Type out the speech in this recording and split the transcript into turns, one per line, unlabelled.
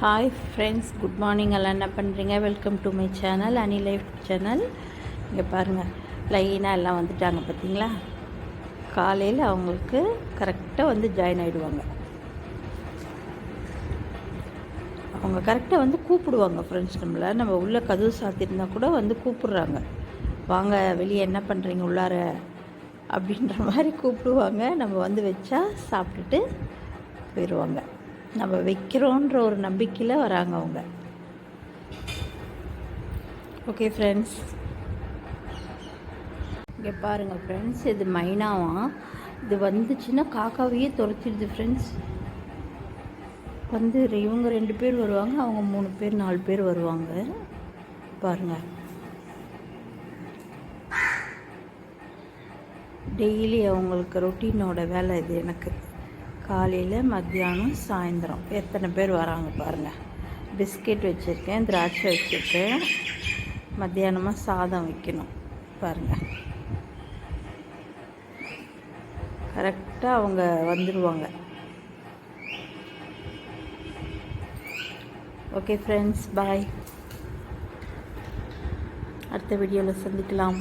Hi friends good morning எல்லாம் என்ன பண்ணுறீங்க welcome to my channel Ani life channel இங்கே பாருங்கள் லைனாக எல்லாம் வந்துட்டாங்க பார்த்தீங்களா? காலையில் அவங்களுக்கு கரெக்டாக வந்து ஜாயின் ஆகிடுவாங்க அவங்க கரெக்டாக வந்து கூப்பிடுவாங்க ஃப்ரெண்ட்ஸ் நம்மளை. நம்ம உள்ளே கதவு சாத்திருந்தா கூட வந்து கூப்பிடுறாங்க. வாங்க வெளியே என்ன பண்ணுறீங்க உள்ளார? அப்படின்ற மாதிரி கூப்பிடுவாங்க. நம்ம வந்து வச்சா சாப்பிட்டுட்டு போயிடுவாங்க நம்ம வைக்கிறோன்ற ஒரு நம்பிக்கையில் வராங்க அவங்க. ஓகே ஃப்ரெண்ட்ஸ் இங்கே பாருங்கள் ஃப்ரெண்ட்ஸ் இது மைனாவாம் இது வந்துச்சுன்னா காக்காவையே துரத்திடுது ஃப்ரெண்ட்ஸ் வந்து இவங்க ரெண்டு பேர் வருவாங்க அவங்க மூணு பேர் நாலு பேர் வருவாங்க. பாருங்கள் டெய்லி அவங்களுக்கு ரொட்டீனோட வேலை இது எனக்கு. காலையில் மத்தியானம் சாயந்தரம். எத்தனை பேர் வராங்க பாருங்கள் பிஸ்கெட் வச்சுருக்கேன் திராட்சை வச்சுருக்கேன். மத்தியானமாக சாதம் வைக்கணும் பாருங்கள் கரெக்டாக அவங்க வந்துடுவாங்க ஓகே ஃப்ரெண்ட்ஸ் பாய் அடுத்த வீடியோவில் சந்திக்கலாம்.